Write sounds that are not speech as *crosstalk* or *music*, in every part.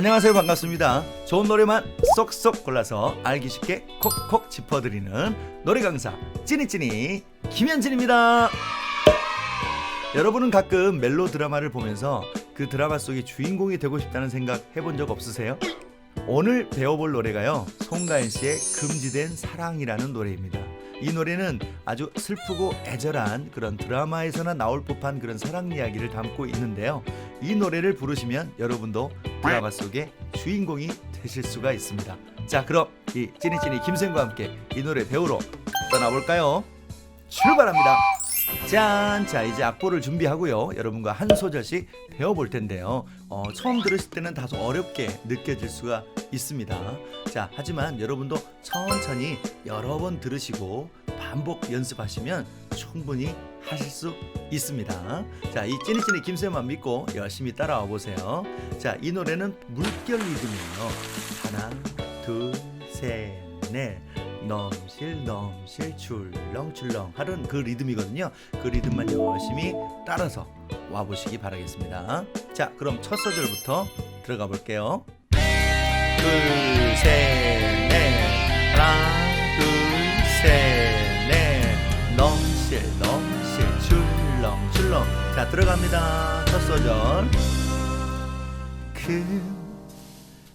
안녕하세요. 반갑습니다. 좋은 노래만 쏙쏙 골라서 알기 쉽게 콕콕 짚어드리는 노래 강사 찐이찐이 김현진입니다. 여러분은 가끔 멜로 드라마를 보면서 그 드라마 속의 주인공이 되고 싶다는 생각 해본 적 없으세요? 오늘 배워볼 노래가요. 송가인 씨의 금지된 사랑이라는 노래입니다 이 노래는 아주 슬프고 애절한 그런 드라마에서나 나올 법한 그런 사랑 이야기를 담고 있는데요. 이 노래를 부르시면 여러분도 드라마 속의 주인공이 되실 수가 있습니다. 자 그럼 이 찐이찐이 김생과 함께 이 노래 배우러 떠나볼까요? 출발합니다 짠! 자 이제 악보를 준비하고요. 여러분과 한 소절씩 배워볼 텐데요. 어, 처음 들으실 때는 다소 어렵게 느껴질 수가 있습니다. 자 하지만 여러분도 천천히 여러 번 들으시고 반복 연습하시면 충분히 하실 수 있습니다. 자 이 찐이찐이 김쌤만 믿고 열심히 따라와 보세요. 자 이 노래는 물결 리듬이에요. 하나 둘 셋 넷 넘실 넘실 출렁출렁 하는 그 리듬이거든요. 그 리듬만 열심히 따라서 와 보시기 바라겠습니다. 자, 그럼 첫 소절부터 들어가 볼게요. 둘, 셋, 넷. 하나, 둘, 셋, 넷. 넘실 넘실 출렁출렁. 자, 들어갑니다. 첫 소절.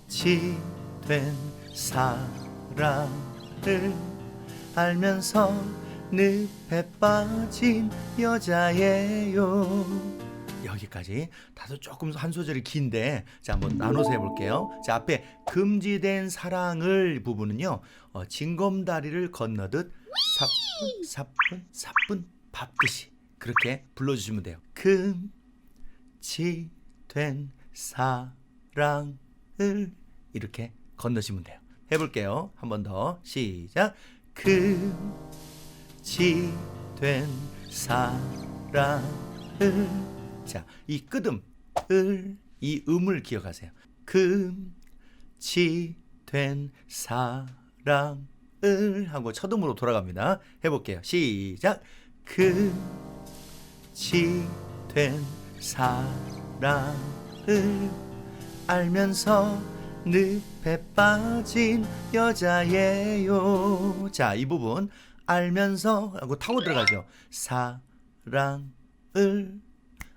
금지된 사 랑을 알면서 늪에 빠진 여자예요. 여기까지 다소 조금 한 소절이 긴데 자 한번 나눠서 해볼게요. 자 앞에 금지된 사랑을 부분은요 어, 징검다리를 건너듯 사뿐 사뿐 사뿐 밟듯이 그렇게 불러주시면 돼요. 금지된 사랑을 이렇게 건너시면 돼요. 해볼게요. 한 번 더 시작. 금지된 사랑을 자이 끄듬을 이 음을 기억하세요. 금지된 사랑을 하고 첫 음으로 돌아갑니다. 해볼게요. 시작. 금지된 사랑을 알면서 늪 에 빠진 여자예요. 자, 이 부분 알면서 하고 타고 들어가죠. 사랑을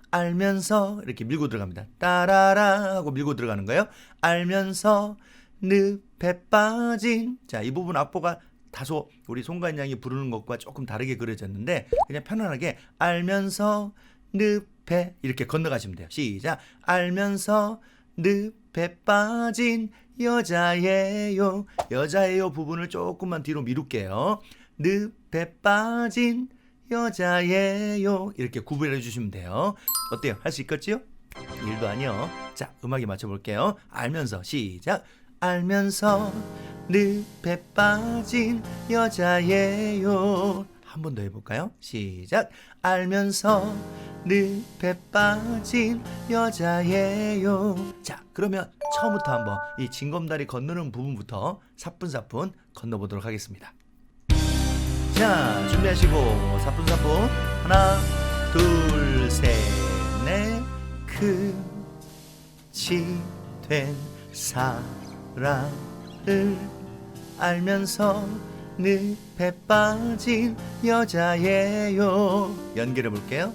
알면서 이렇게 밀고 들어갑니다. 따라라 하고 밀고 들어가는 거예요. 알면서 늪에 빠진 자, 이 부분 악보가 다소 우리 송가인 양이 부르는 것과 조금 다르게 그려졌는데 그냥 편안하게 알면서 늪에 이렇게 건너가시면 돼요. 시작. 알면서 늪 에 빠진 여자예요. 여자예요 부분을 조금만 뒤로 미룰게요. 늪에 빠진 여자예요. 이렇게 구분해 주시면 돼요. 어때요? 할 수 있겠지요? 일도 아니요. 자, 음악에 맞춰 볼게요. 알면서 시작. 알면서 늪에 빠진 여자예요. 한 번 더 해볼까요? 시작. 알면서 늪에 빠진 여자예요. 자, 그러면 처음부터 한번 이 징검다리 건너는 부분부터 사뿐사뿐 건너보도록 하겠습니다. 자, 준비하시고 사뿐사뿐 하나, 둘, 셋, 넷. 금지된 사랑을 알면서 늪에 빠진 여자예요. 연결해 볼게요.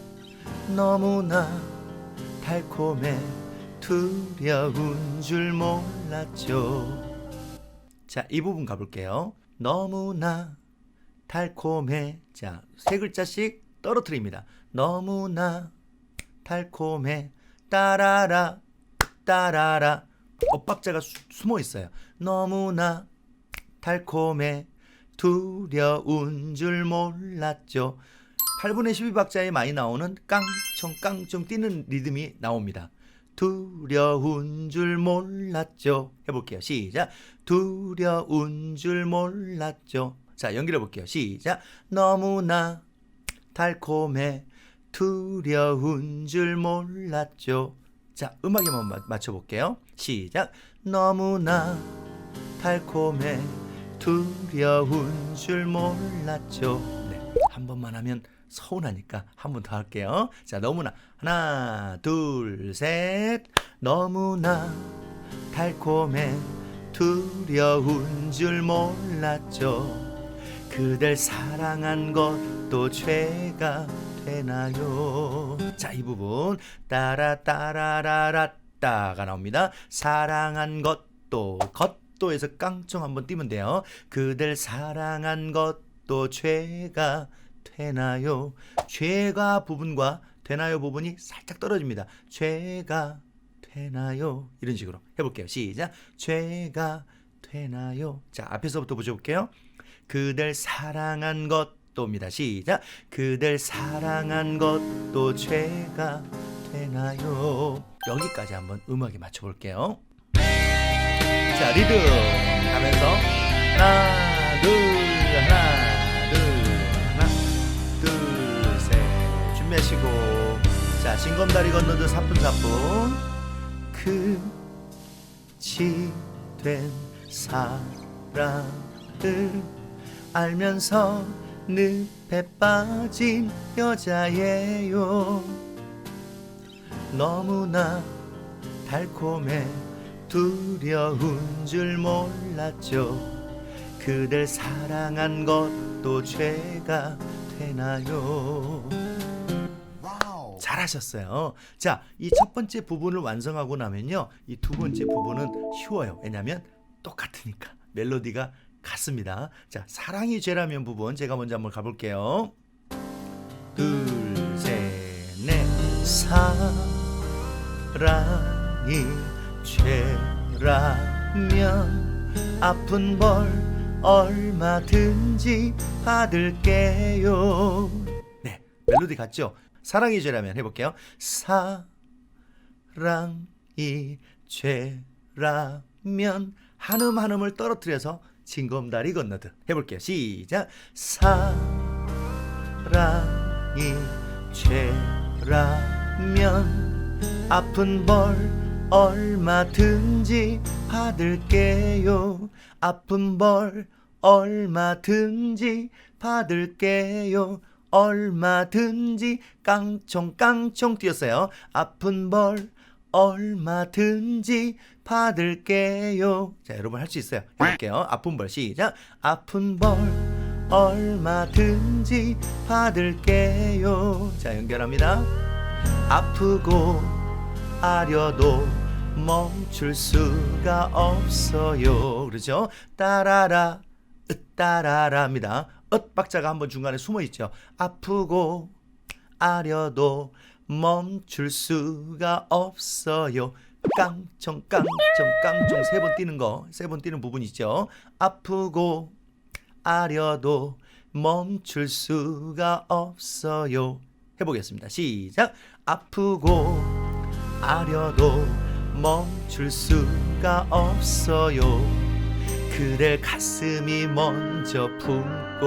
너무나 달콤해 두려운 줄 몰랐죠. 자, 이 부분 가볼게요. 너무나 달콤해. 자, 세 글자씩 떨어뜨립니다. 너무나 달콤해. 따라라, 따라라. 엇박자가 수- 숨어 있어요. 너무나 달콤해. 두려운 줄 몰랐죠. 8분의 12박자에 많이 나오는 깡총 깡총 뛰는 리듬이 나옵니다. 두려운 줄 몰랐죠. 해볼게요. 시작. 두려운 줄 몰랐죠. 자, 연결해 볼게요. 시작. 너무나 달콤해. 두려운 줄 몰랐죠. 자, 음악에만 마- 맞춰볼게요. 시작. 너무나 달콤해. 두려운 줄 몰랐죠. 네, 한 번만 하면 서운하니까 한 번 더 할게요. 자, 너무나 하나, 둘, 셋. 너무나 달콤해 두려운 줄 몰랐죠. 그댈 사랑한 것도 죄가 되나요? 자, 이 부분 따라 따라라라 따가 나옵니다. 사랑한 것도 것 도에서 깡총 한번 띄면 돼요. 그댈 사랑한 것도 죄가 되나요? 죄가 부분과 되나요 부분이 살짝 떨어집니다. 죄가 되나요? 이런 식으로 해볼게요. 시작. 죄가 되나요? 자, 앞에서부터 보셔볼게요. 그댈 사랑한 것도입니다. 시작. 그댈 사랑한 것도 죄가 되나요? 여기까지 한번 음악에 맞춰볼게요. 자, 리듬 가면서 하나, 둘, 하나, 둘, 하나, 둘, 셋. 준비하시고. 자, 징검다리 건너듯 사뿐사뿐. 그치 된 사랑을 알면서 늪에 빠진 여자예요. 너무나 달콤해 두려운 줄 몰랐죠. 그댈 사랑한 것도 죄가 되나요? 잘하셨어요. 자, 이 첫 번째 부분을 완성하고 나면요. 이 두 번째 부분은 쉬워요. 왜냐면 똑같으니까. 멜로디가 같습니다. 자, 사랑이 죄라면 부분 제가 먼저 한번 가볼게요. 둘, 셋, 넷. 사랑이 죄라면 아픈 벌 얼마든지 받을게요. 네, 멜로디 같죠? 사랑이 죄라면 해볼게요. 사랑이 죄라면 한음 한음을 떨어뜨려서 징검다리 건너듯 해볼게요. 시작. 사랑이 죄라면 아픈 벌 얼마든지 받을게요. 아픈 벌 얼마든지 받을게요. 얼마든지 깡총 깡총 뛰었어요. 아픈 벌 얼마든지 받을게요. 자, 여러분 할 수 있어요. 해볼게요. 아픈 벌 시작. 아픈 벌 얼마든지 받을게요. 자, 연결합니다. 아프고 아려도 멈출 수가 없어요. 그렇죠? 따라라 따라라입니다. 엇 박자가 한번 중간에 숨어 있죠. 아프고 아려도 멈출 수가 없어요. 깡총 깡총 깡총 세 번 뛰는 거, 세 번 뛰는 부분 있죠. 아프고 아려도 멈출 수가 없어요. 해보겠습니다. 시작. 아프고 아려도 멈출 수가 없어요. 그댈 가슴이 먼저 품고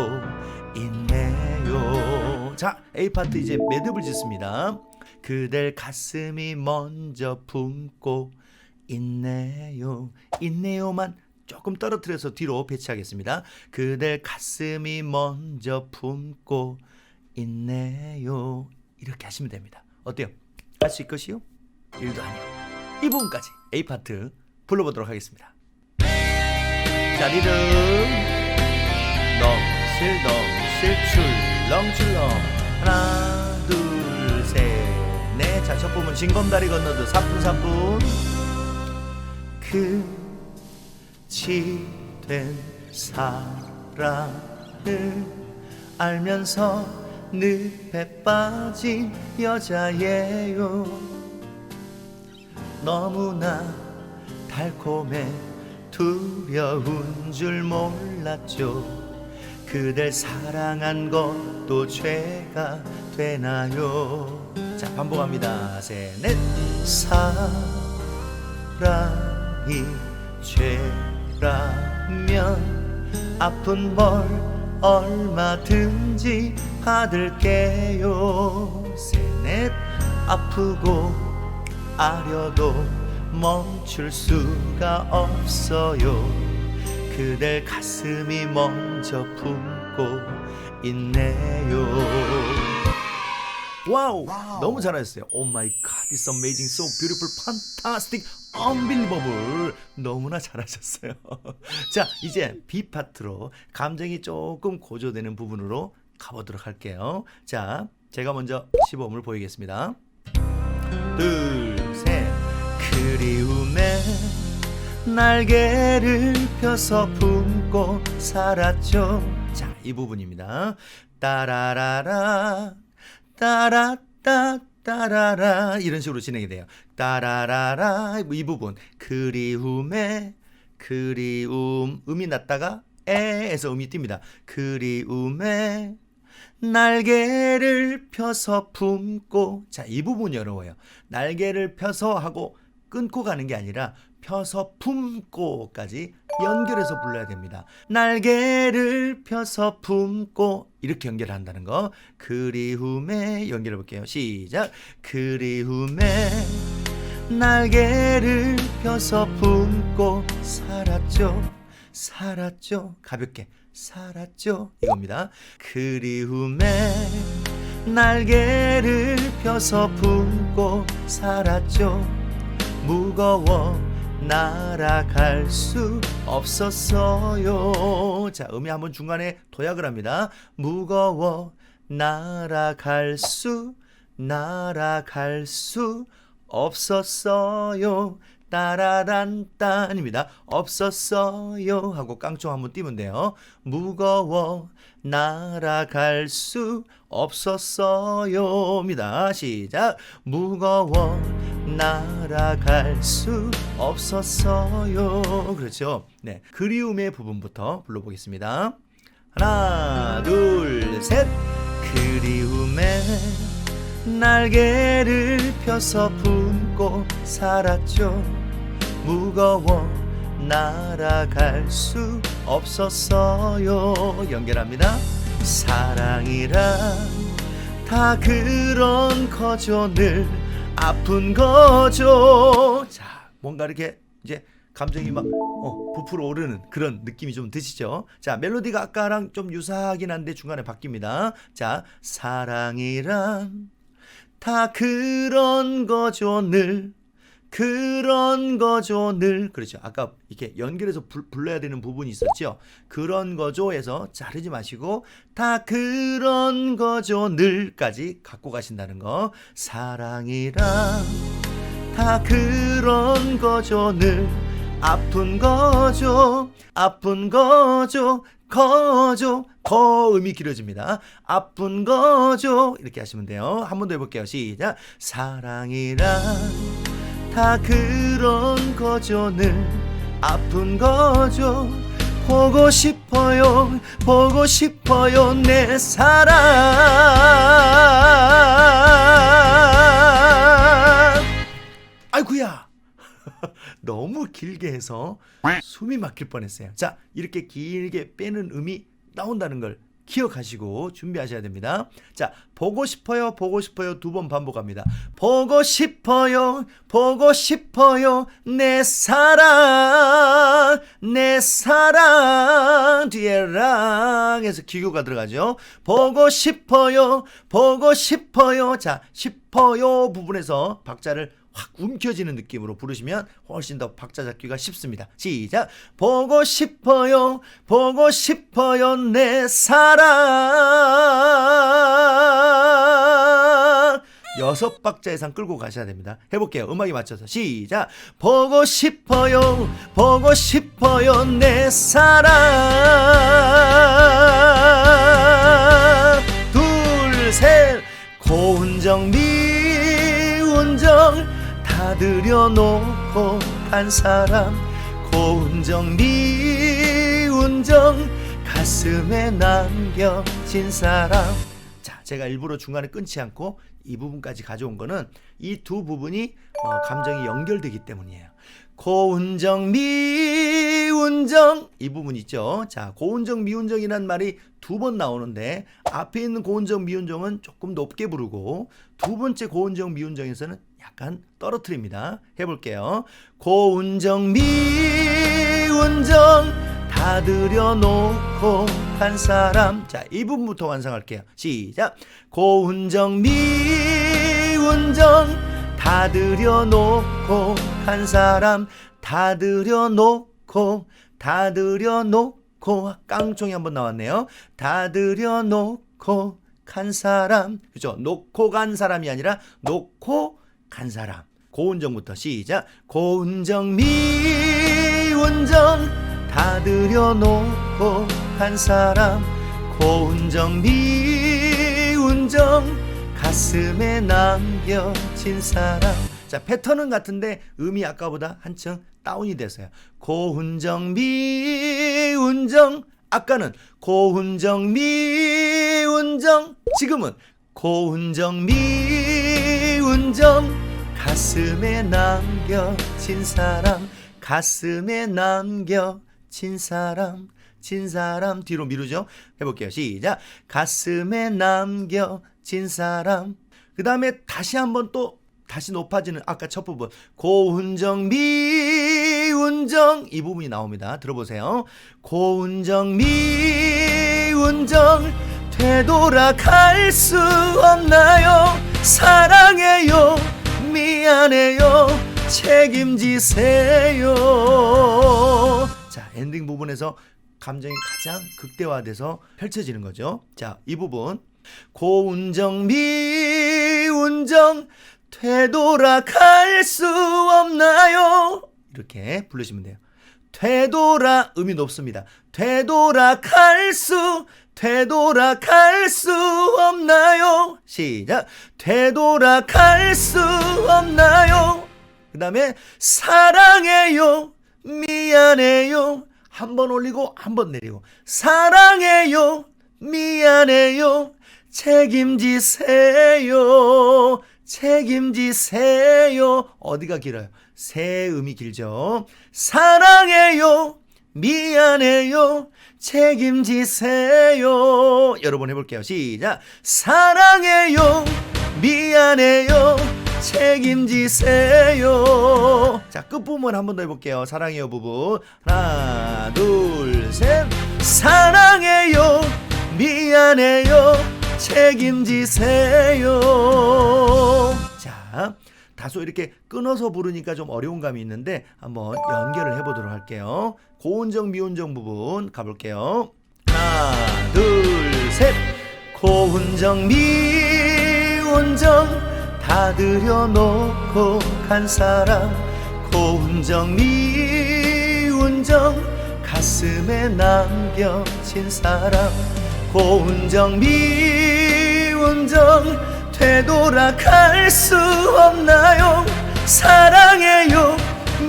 있네요. 자, A 파트 이제 매듭을 짓습니다. 그댈 가슴이 먼저 품고 있네요. 있네요만 조금 떨어뜨려서 뒤로 배치하겠습니다. 그댈 가슴이 먼저 품고 있네요. 이렇게 하시면 됩니다. 어때요? 할 수 있것이요? 일도 아니요. 이 부분까지 A 파트 불러보도록 하겠습니다. 자 리듬. 넘실 넘실 출렁출렁. 하나 둘 셋넷. 자 첫 부분 징검다리 건너듯 사뿐사뿐. 그치 된 사랑을 알면서 늪에 빠진 여자예요 너무나 달콤해 두려운 줄 몰랐죠. 그댈 사랑한 것도 죄가 되나요? 자 반복합니다. 셋넷. 사랑이 죄라면 아픈 벌 얼마든지 받을게요. 셋넷. 아프고 아려도 멈출 수가 없어요 그댈 가슴이 먼저 품고 있네요. 와우, 와우. 너무 잘하셨어요. 오 마이 갓, it's amazing, so beautiful, fantastic, unbelievable. 너무나 잘하셨어요. *laughs* 자, 이제 B 파트로 감정이 조금 고조되는 부분으로 가보도록 할게요. 자, 제가 먼저 시범을 보이겠습니다. 둘, 셋. 그리움에 날개를 펴서 품고 살았죠. 자, 이 부분입니다. 따라라라, 따라따, 따라라. 이런 식으로 진행이 돼요. 따라라라. 이 부분. 그리움에, 그리움. 음이 났다가 에에서 음이 띱니다. 그리움에 날개를 펴서 품고 자 이 부분이 어려워요 날개를 펴서 하고 끊고 가는 게 아니라 펴서 품고까지 연결해서 불러야 됩니다. 날개를 펴서 품고 이렇게 연결 한다는 거. 그리움에 연결해 볼게요. 시작. 그리움에 날개를 펴서 품고 살았죠. 살았죠. 가볍게. 살았죠. 이겁니다. 그리움에 날개를 펴서 품고 살았죠 무거워 날아갈 수 없었어요 자 음이 한번 중간에 도약을 합니다 무거워 날아갈 수 날아갈 수 없었어요 따라란딴입니다. 없었어요 하고 깡총 한번 띄면 돼요. 무거워 날아갈 수 없었어요입니다. 시작. 무거워 날아갈 수 없었어요. 그렇죠. 네. 그리움의 부분부터 불러보겠습니다. 하나, 둘, 셋. 그리움에 날개를 펴서 품고 살았죠 무거워 날아갈 수 없었어요 연결합니다 사랑이란 다 그런 거죠 늘 아픈 거죠 자 뭔가 이렇게 이제 감정이 막 어, 부풀어 오르는 그런 느낌이 좀 드시죠? 자, 멜로디가 아까랑 좀 유사하긴 한데 중간에 바뀝니다. 자, 사랑이란 다 그런 거죠 늘 그런 거죠. 늘. 그렇죠. 아까 이렇게 연결해서 불, 불러야 되는 부분이 있었죠. 그런 거죠에서 자르지 마시고 다 그런 거죠. 늘까지 갖고 가신다는 거. 사랑이란 다 그런 거죠. 늘. 아픈 거죠. 아픈 거죠. 거죠. 거음이 길어집니다. 아픈 거죠. 이렇게 하시면 돼요. 한 번 더 해볼게요. 시작. 사랑이란 다 그런 거죠. 늘 아픈 거죠. 보고 싶어요. 보고 싶어요. 내 사랑. 아이구야. *laughs* 너무 길게 해서 숨이 막힐 뻔했어요. 자, 이렇게 길게 빼는 음이 나온다는 걸 기억하시고 준비하셔야 됩니다. 자, 보고 싶어요, 보고 싶어요 두 번 반복합니다. 보고 싶어요, 보고 싶어요, 내 사랑, 내 사랑 뒤에랑 해서 기교가 들어가죠. 보고 싶어요, 보고 싶어요. 자, 싶어요 부분에서 박자를 확 움켜지는 느낌으로 부르시면 훨씬 더 박자 잡기가 쉽습니다. 시작. 보고 싶어요. 보고 싶어요. 내 사랑. 여섯 박자 이상 끌고 가셔야 됩니다. 해볼게요. 음악에 맞춰서 시작. 보고 싶어요. 보고 싶어요. 내 사랑. 둘, 셋. 고운정, 미운정. 다 들여놓고 간 사람 고운정 미운정 가슴에 남겨진 사람. 자 제가 일부러 중간에 끊지 않고 이 부분까지 가져온 거는 이 두 부분이 어, 감정이 연결되기 때문이에요. 고운정 미운정 이 부분 있죠? 자 고운정 미운정이란 말이 두 번 나오는데 앞에 있는 고운정 미운정은 조금 높게 부르고 두 번째 고운정 미운정에서는 약간 떨어뜨립니다. 해볼게요. 고운정 미운정 다 들여놓고 한 사람. 자이 부분부터 완성할게요. 시작. 고운정 미운정 다 들여놓고 간 사람. 다 들여놓고 다 들여놓고. 깡총이 한번 나왔네요. 다 들여놓고 간 사람. 그죠? 놓고 간 사람이 아니라 놓고 간 사람. 고운정부터 시작. 고운정 미운정 다 들여놓고 간 사람. 고운정 미운정 가슴에 남겨진 사람. 자 패턴은 같은데 음이 아까보다 한층 다운이 돼서요. 고운정 미운정 아까는 고운정 미운정 지금은 고운정 미 운정 가슴에 남겨진 사람 가슴에 남겨진 사람 진 사람 뒤로 미루죠? 해볼게요. 시작. 가슴에 남겨진 사람. 그 다음에 다시 한번 또 다시 높아지는 아까 첫 부분. 고운정 미운정. 이 부분이 나옵니다. 들어보세요. 고운정 미운정. 되돌아갈 수 없나요 사랑해요 미안해요 책임지세요. 자 엔딩 부분에서 감정이 가장 극대화돼서 펼쳐지는 거죠. 자이 부분. 고운정 미운정 되돌아갈 수 없나요? 이렇게 부르시면 돼요. 되돌아 음이 높습니다. 되돌아갈 수 되돌아갈 수 없나요? 시작. 되돌아갈 수 없나요? 그 다음에 사랑해요. 미안해요. 한 번 올리고 한 번 내리고 사랑해요. 미안해요. 책임지세요. 책임지세요. 어디가 길어요? 새 음이 길죠. 사랑해요. 미안해요. 책임지세요. 여러분 해볼게요. 시작. 사랑해요. 미안해요. 책임지세요. 자, 끝부분 한 번 더 해볼게요. 사랑해요 부분. 하나, 둘, 셋. 사랑해요. 미안해요. 책임지세요. 자, 다소 이렇게 끊어서 부르니까 좀 어려운 감이 있는데 한번 연결을 해보도록 할게요. 고운정 미운정 부분 가볼게요. 하나, 둘, 셋. 고운정 미운정 다 들여놓고 간 사람 고운정 미운정 가슴에 남겨진 사람 고운정 미운정 되돌아갈 수 없나요 사랑해요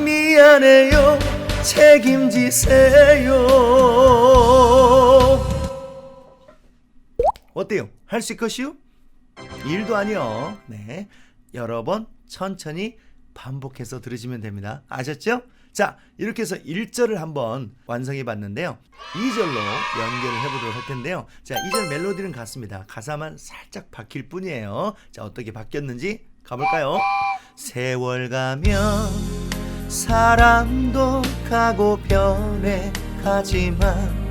미안해요 책임지세요 어때요? 할 수 있것이요? 일도 아니요. 네. 여러 번 천천히 반복해서 들으시면 됩니다. 아셨죠? 자, 이렇게 해서 1절을 한번 완성해 봤는데요. 2절로 연결을 해 보도록 할 텐데요. 자, 2절 멜로디는 같습니다. 가사만 살짝 바뀔 뿐이에요. 자, 어떻게 바뀌었는지 가볼까요? 세월 가면 사람도 가고 변해 가지만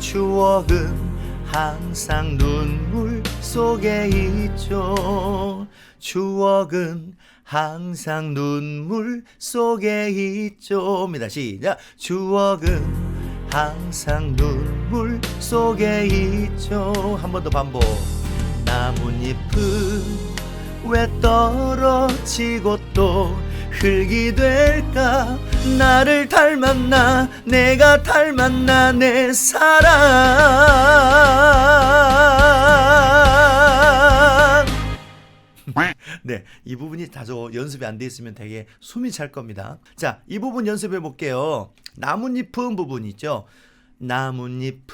추억은 항상 눈물 속에 있죠. 추억은 항상 눈물 속에 있죠입니다. 시작. 추억은 항상 눈물 속에 있죠. 한 번 더 반복. 나뭇잎은 왜 떨어지고 또 흙이 될까 나를 닮았나 내가 닮았나 내 사랑 *laughs* 네, 이 부분이 다소 연습이 안 돼 있으면 되게 숨이 찰 겁니다. 자, 이 부분 연습해 볼게요. 나뭇잎은 부분 있죠. 나뭇잎은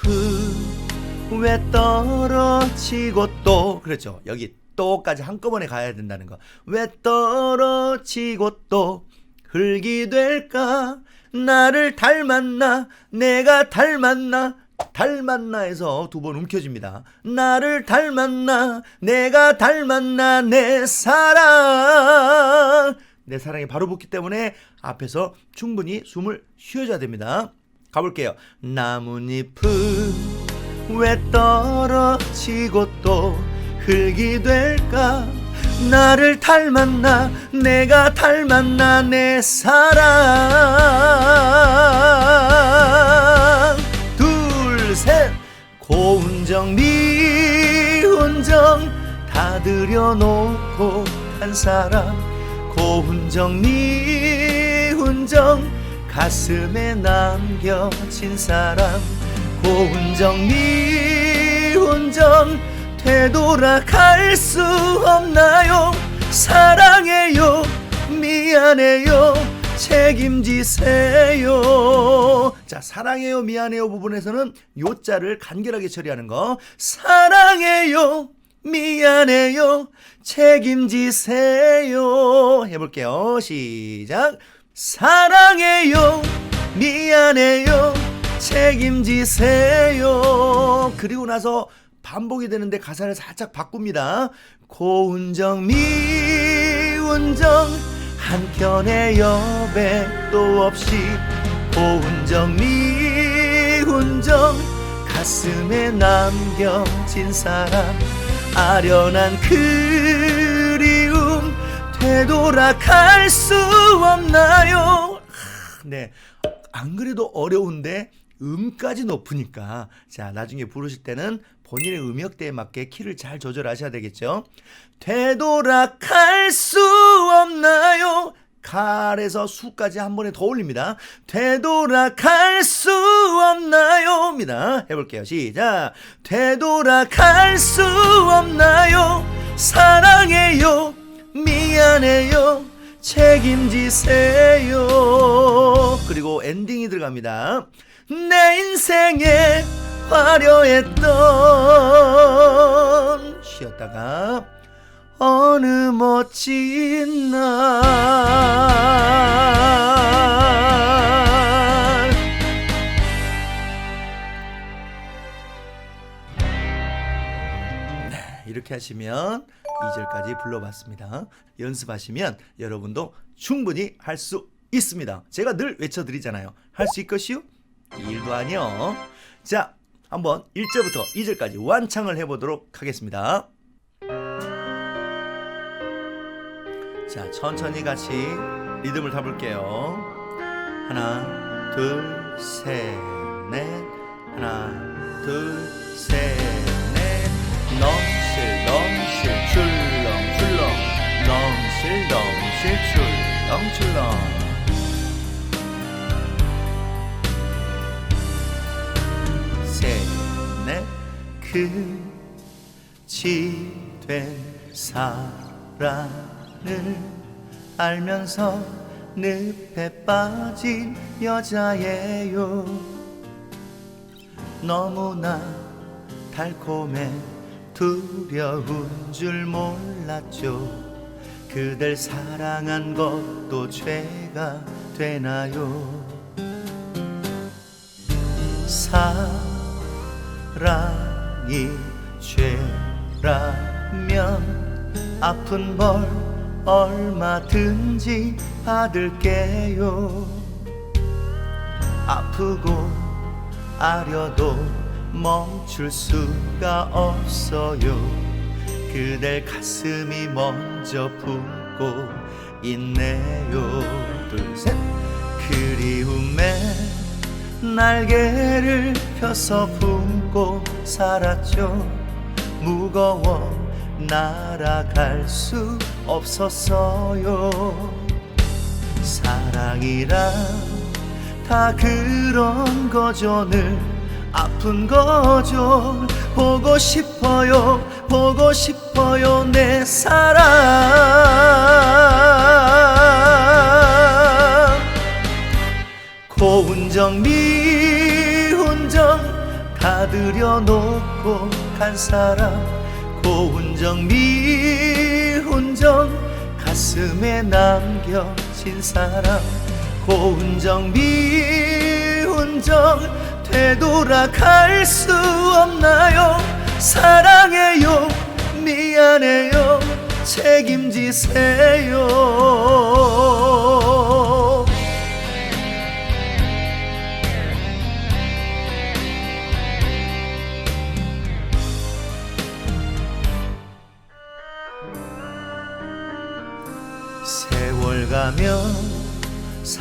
왜 떨어지고 또 그렇죠. 여기 또까지 한꺼번에 가야 된다는 거. 왜 떨어지고 또 흙이 될까? 나를 닮았나? 내가 닮았나? 닮았나에서 두 번 움켜집니다. 나를 닮았나? 내가 닮았나? 내 사랑. 내 사랑이 바로 붙기 때문에 앞에서 충분히 숨을 쉬어줘야 됩니다. 가볼게요. 나뭇잎은 왜 떨어지고 또 흙이 될까 나를 닮았나 내가 닮았나 내 사랑 둘셋. 고운정 미운정 다 들여놓고 한 사람. 고운정 미운정 가슴에 남겨진 사람. 고운정 미운정 되돌아갈 수 없나요? 사랑해요 미안해요 책임지세요. 자 사랑해요 미안해요 부분에서는 요자를 간결하게 처리하는 거. 사랑해요 미안해요 책임지세요. 해볼게요. 시작. 사랑해요 미안해요 책임지세요. 그리고 나서 반복이 되는데 가사를 살짝 바꿉니다. 고운정 미운정 한켠에 여백도 없이 고운정 미운정 가슴에 남겨진 사람 아련한 그리움 되돌아갈 수 없나요? 하, 네. 안 그래도 어려운데 음까지 높으니까 자 나중에 부르실 때는 본인의 음역대에 맞게 키를 잘 조절하셔야 되겠죠? 되돌아갈 수 없나요? 칼에서 수까지 한 번에 더 올립니다. 되돌아갈 수 없나요입니다. 해볼게요. 시작. 되돌아갈 수 없나요? 사랑해요. 미안해요. 책임지세요. 그리고 엔딩이 들어갑니다. 내 인생에 화려했던 쉬었다가 어느 멋진 날 네, 이렇게 하시면 2절까지 불러봤습니다. 연습하시면 여러분도 충분히 할 수 있습니다. 제가 늘 외쳐드리잖아요. 할 수 있것이요? 일도 아니요. 자, 한번 1절부터 2절까지 완창을 해보도록 하겠습니다. 자, 천천히 같이 리듬을 타볼게요. 하나, 둘, 셋, 넷. 하나, 둘, 셋, 넷. 넘실, 넘실, 출렁, 출렁. 넘실, 넘실, 출렁, 출렁. 그지된 사랑을 알면서 늪에 빠진 여자예요. 너무나 달콤해 두려운 줄 몰랐죠. 그댈 사랑한 것도 죄가 되나요? 사랑 이 죄라면 아픈 벌 얼마든지 받을게요. 아프고 아려도 멈출 수가 없어요. 그댈 가슴이 먼저 품고 있네요. 둘셋. 그리움에 날개를 펴서 품고 살았죠. 무거워 날아갈 수 없었어요. 사랑이란 다 그런 거죠 늘 아픈 거죠. 보고 싶어요 보고 싶어요 내 사랑. 고운정 미운정 다 들여놓고 간 사람 고운 정 미운 정 가슴에 남겨진 사람. 고운 정 미운 정 되돌아갈 수 없나요? 사랑해요 미안해요 책임지세요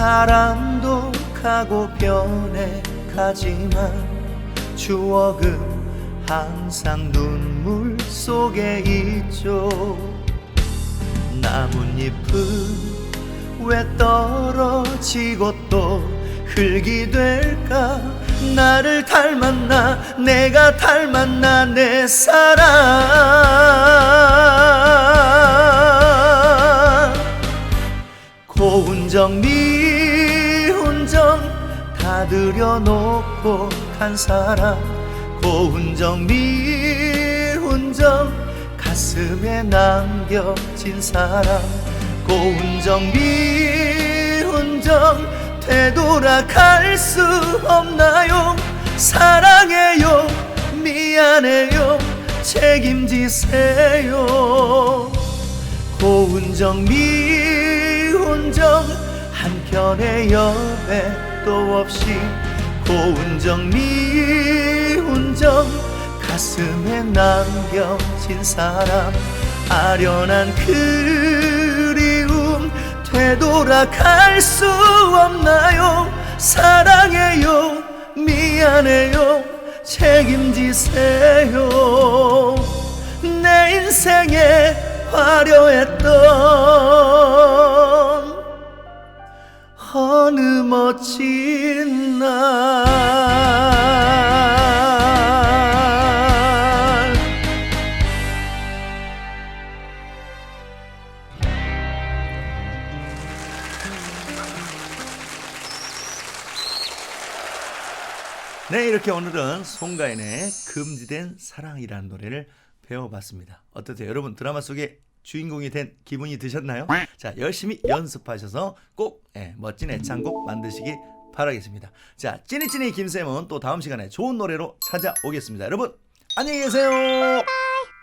사람도 가고 변해가지만 추억은 항상 눈물 속에 있죠. 나뭇잎은 왜 떨어지고 또 흙이 될까? 나를 닮았나? 내가 닮았나? 내 사랑. 고운정 미운 정다 들여놓고 간 사람 고운 정 미운 정 가슴에 남겨진 사람 고운 정 미운 정 되돌아갈 수 없나요? 사랑해요 미안해요 책임지세요. 고운 정 미운정 한 편의 여백도 없이 고운 정 미운 정 가슴에 남겨진 사람 아련한 그리움 되돌아갈 수 없나요? 사랑해요 미안해요 책임지세요. 내 인생에 화려했던 어느 멋진 날 네, 이렇게 오늘은 송가인의 금지된 사랑이라는 노래를 배워봤습니다. 어떠세요? 여러분 드라마 속에 주인공이 된 기분이 드셨나요? 자, 열심히 연습하셔서 꼭 예, 멋진 애창곡 만드시기 바라겠습니다. 자, 찐이찐이 김쌤은 또 다음 시간에 좋은 노래로 찾아오겠습니다. 여러분, 안녕히 계세요.